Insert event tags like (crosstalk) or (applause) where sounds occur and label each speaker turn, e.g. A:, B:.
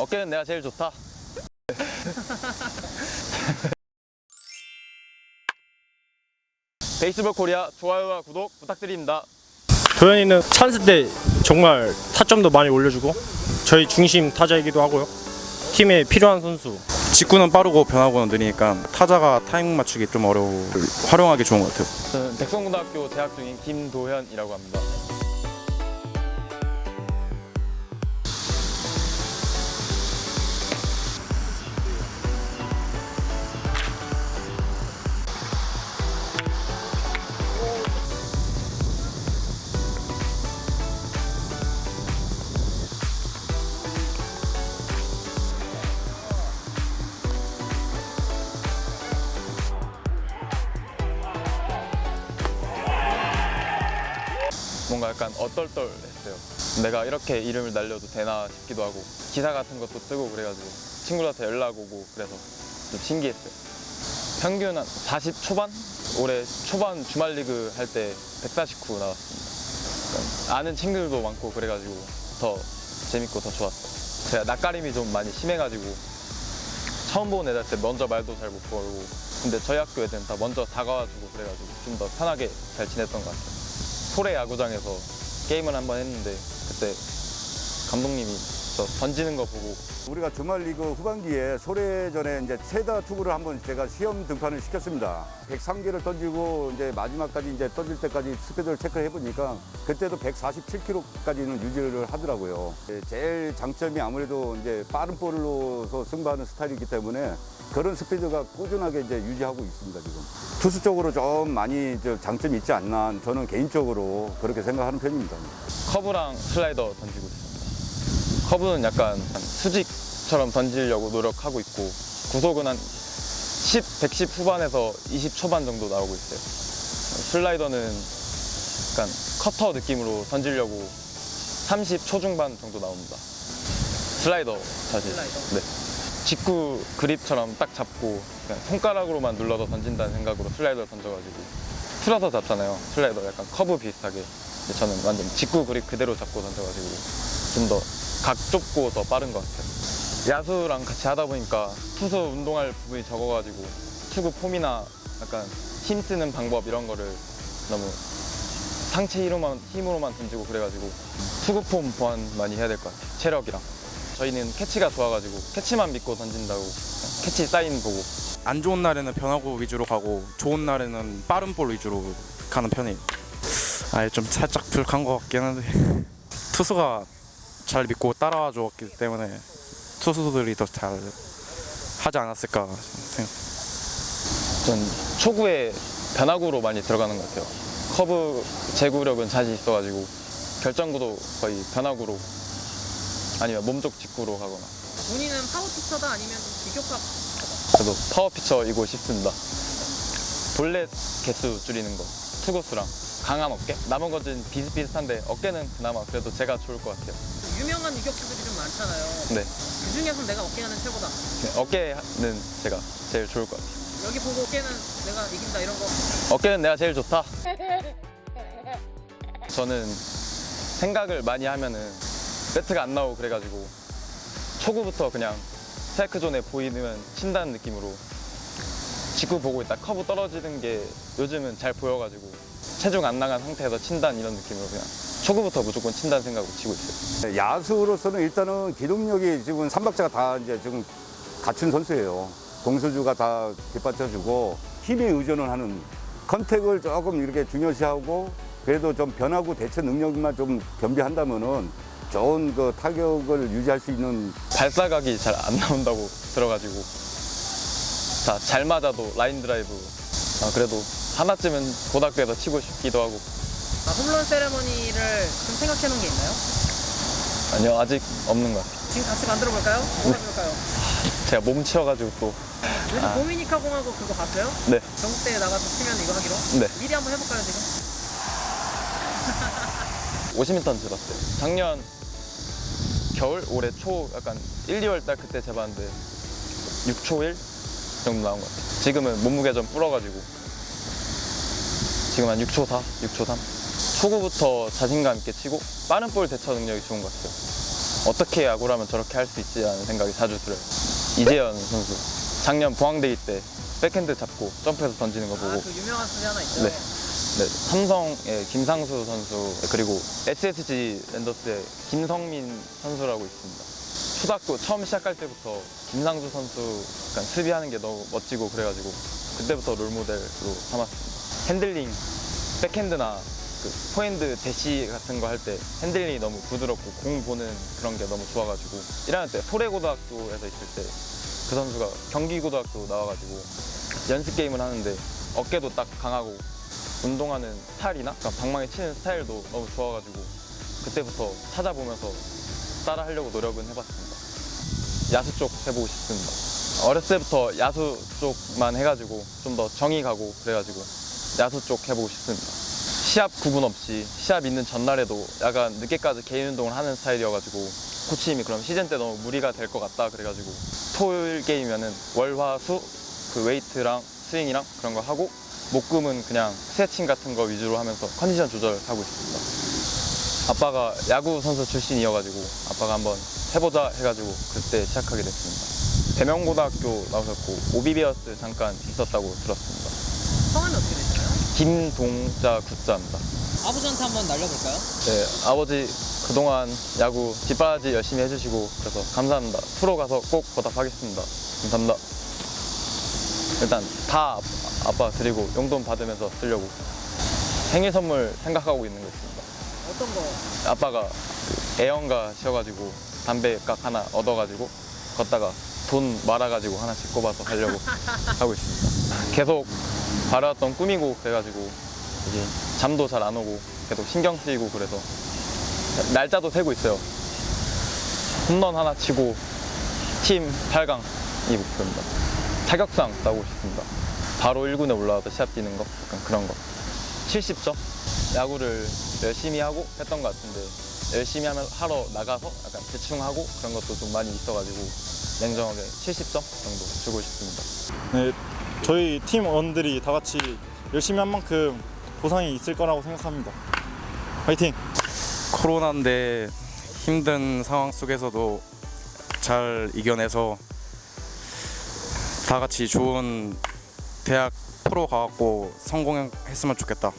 A: 어깨는 내가 제일 좋다. (laughs) 베이스볼 코리아 좋아요와 구독 부탁드립니다.
B: 도현이는 찬스 때 정말 타점도 많이 올려주고 저희 중심 타자이기도 하고요. 팀에 필요한 선수.
C: 직구는 빠르고 변화구는 느리니까 타자가 타이밍 맞추기 좀 어려워 활용하기 좋은 것 같아요.
A: 저는 백성고등학교 재학 중인 김도현이라고 합니다. 약간 얼떨떨했어요. 내가 이렇게 이름을 날려도 되나 싶기도 하고 기사 같은 것도 뜨고 그래가지고 친구들한테 연락 오고 그래서 좀 신기했어요. 평균 한 40 초반? 올해 초반 주말 리그 할 때 149 나왔습니다. 그러니까 아는 친구들도 많고 그래가지고 더 재밌고 더 좋았어요. 제가 낯가림이 좀 많이 심해가지고 처음 본 애들 때 먼저 말도 잘 못 걸고 근데 저희 학교 애들은 다 먼저 다가와주고 그래가지고 좀 더 편하게 잘 지냈던 것 같아요. 소래 야구장에서 게임을 한 번 했는데 그때 감독님이 저 던지는 거 보고
D: 우리가 주말 리그 후반기에 소래전에 이제 세다 투구를 한번 제가 시험 등판을 시켰습니다. 103개를 던지고 이제 마지막까지 이제 던질 때까지 스피드를 체크해 보니까 그때도 147km까지는 유지를 하더라고요. 예, 제일 장점이 아무래도 이제 빠른 볼로서 승부하는 스타일이기 때문에 그런 스피드가 꾸준하게 이제 유지하고 있습니다 지금. 투수 쪽으로 좀 많이 저 장점이 있지 않나 저는 개인적으로 그렇게 생각하는 편입니다.
A: 커브랑 슬라이더 던지고 있습니다. 커브는 약간 수직처럼 던지려고 노력하고 있고 구속은 한 10, 110 후반에서 20 초반 정도 나오고 있어요. 슬라이더는 약간 커터 느낌으로 던지려고 30 초중반 정도 나옵니다. 슬라이더 사실. 네. 직구 그립처럼 딱 잡고 손가락으로만 눌러서 던진다는 생각으로 슬라이더 던져가지고 풀어서 잡잖아요. 슬라이더 약간 커브 비슷하게. 근데 저는 완전 직구 그립 그대로 잡고 던져가지고 좀 더 각 좁고 더 빠른 것 같아요. 야수랑 같이 하다 보니까 투수 운동할 부분이 적어가지고 투구 폼이나 약간 힘 쓰는 방법 이런 거를 너무 상체 힘으로만, 힘으로만 던지고 그래가지고 투구 폼 보완 많이 해야 될 것 같아요. 체력이랑. 저희는 캐치가 좋아가지고 캐치만 믿고 던진다고 캐치 사인 보고
C: 안 좋은 날에는 변화구 위주로 가고 좋은 날에는 빠른 볼 위주로 가는 편이에요. 아예 좀 살짝 부족한 것 같긴 한데 (laughs) 투수가 잘 믿고 따라와 줬기 때문에 투수들이 더 잘 하지 않았을까 생각.
A: 전 초구에 변화구로 많이 들어가는 것 같아요. 커브 제구력은 자신 있어가지고 결정구도 거의 변화구로 아니면 몸쪽 직구로 하거나
E: 본인은 파워 피처다 아니면 좀 비교값
A: 저도 파워 피처이고 싶습니다. 볼넷 개수 줄이는 거, 투구수랑 강한 어깨? 남은 것은 비슷비슷한데 어깨는 그나마 그래도 제가 좋을 것 같아요.
E: 유명한 유격수들이 좀 많잖아요.
A: 네,
E: 그 중에서 내가 어깨하는 최고다.
A: 네, 어깨는 제가 제일 좋을 것 같아요.
E: 여기 보고 어깨는 내가 이긴다 이런 거.
A: 어깨는 내가 제일 좋다. 저는 생각을 많이 하면은 배트가 안 나오고 그래가지고 초구부터 그냥 스트라이크 존에 보이면 친다는 느낌으로 직구 보고 있다 커브 떨어지는 게 요즘은 잘 보여가지고 체중 안 나간 상태에서 친다는 이런 느낌으로 그냥 초구부터 무조건 친다는 생각으로 치고 있어요.
D: 네, 야수로서는 일단은 기동력이 지금 삼박자가 다 이제 지금 갖춘 선수예요. 공수주가 다 뒷받쳐주고 힘에 의존을 하는 컨택을 조금 이렇게 중요시하고 그래도 좀 변하고 대처 능력만 좀 겸비한다면은 좋은 그 타격을 유지할 수 있는
A: 발사각이 잘 안 나온다고 들어가지고 자 잘 맞아도 라인 드라이브 아, 그래도 하나쯤은 고등학교에서 치고 싶기도 하고
E: 아, 홈런 세레머니를 좀 생각해 놓은 게 있나요?
A: 아니요 아직 없는 것 같아요.
E: 지금 같이 만들어 볼까요? 뭐 해볼까요?
A: 제가 몸 치여가지고 또
E: 요즘 도미니카 공화국 그거 봤어요?
A: 네.
E: 전국 대회 나가서 치면 이거 하기로?
A: 네.
E: 미리 한번 해볼까요 지금? (laughs)
A: 50m 들었어요. 작년 겨울 올해 초 약간 1, 2월 달 그때 재봤는데 6초 1 정도 나온 것 같아요. 지금은 몸무게 좀 불어가지고 지금 한 6초 4, 6초 3. 초구부터 자신감 있게 치고 빠른 볼 대처 능력이 좋은 것 같아요. 어떻게 야구를 하면 저렇게 할 수 있지라는 생각이 자주 들어요. 이재현 선수 작년 포항대회 때 백핸드 잡고 점프해서 던지는 거 보고
E: 아그 유명한 수비 하나 있죠.
A: 네. 네, 삼성의 김상수 선수 그리고 SSG 랜더스의 김성민 선수라고 있습니다. 초등학교 처음 시작할 때부터 김상수 선수 약간 수비하는 게 너무 멋지고 그래가지고 그때부터 롤모델로 삼았습니다. 핸들링, 백핸드나 그 포핸드 대시 같은 거 할 때 핸들링이 너무 부드럽고 공 보는 그런 게 너무 좋아가지고 1학년 때 소래고등학교에서 있을 때 그 선수가 경기고등학교 나와가지고 연습 게임을 하는데 어깨도 딱 강하고 운동하는 스타일이나 그러니까 방망이 치는 스타일도 너무 좋아가지고 그때부터 찾아보면서 따라 하려고 노력은 해봤습니다. 야수 쪽 해보고 싶습니다. 어렸을 때부터 야수 쪽만 해가지고 좀 더 정이 가고 그래가지고 야수 쪽 해보고 싶습니다. 시합 구분 없이 시합 있는 전날에도 약간 늦게까지 개인 운동을 하는 스타일이어가지고 코치님이 그럼 시즌 때 너무 무리가 될 것 같다 그래가지고 토요일 게임이면은 월화수 그 웨이트랑 스윙이랑 그런 거 하고 목금은 그냥 스트레칭 같은 거 위주로 하면서 컨디션 조절하고 있습니다. 아빠가 야구 선수 출신이어가지고 아빠가 한번 해보자 해가지고 그때 시작하게 됐습니다. 대명고등학교 나오셨고 오비비어스 잠깐 있었다고 들었습니다.
E: 성함이 어떻게?
A: 김동자 굿자입니다.
E: 아버지한테 한번 날려볼까요?
A: 네, 아버지 그동안 야구 뒷바라지 열심히 해주시고 그래서 감사합니다. 프로 가서 꼭 보답하겠습니다. 감사합니다. 일단 다 아빠 드리고 용돈 받으면서 쓰려고 생일 선물 생각하고 있는 거 있습니다.
E: 어떤 거?
A: 아빠가 그 애연가 쉬어가지고 담배깍 하나 얻어가지고 걷다가 돈 말아가지고 하나씩 꼽아서 하려고 (laughs) 하고 있습니다. 계속 바라왔던 꿈이고 그래가지고 이제 잠도 잘 안 오고 계속 신경 쓰이고 그래서 날짜도 세고 있어요. 홈런 하나 치고 팀 8강이 목표입니다. 타격상 따고 싶습니다. 바로 1군에 올라와서 시합 뛰는 거 약간 그런 거. 70점? 야구를 열심히 하고 했던 것 같은데 열심히 하러 나가서 약간 대충 하고 그런 것도 좀 많이 있어가지고 냉정하게 70점 정도 주고 싶습니다.
F: 네, 저희 팀 원들이 다 같이 열심히 한 만큼 보상이 있을 거라고 생각합니다. 화이팅!
C: 코로나인데 힘든 상황 속에서도 잘 이겨내서 다 같이 좋은 대학 프로 가갖고 성공했으면 좋겠다.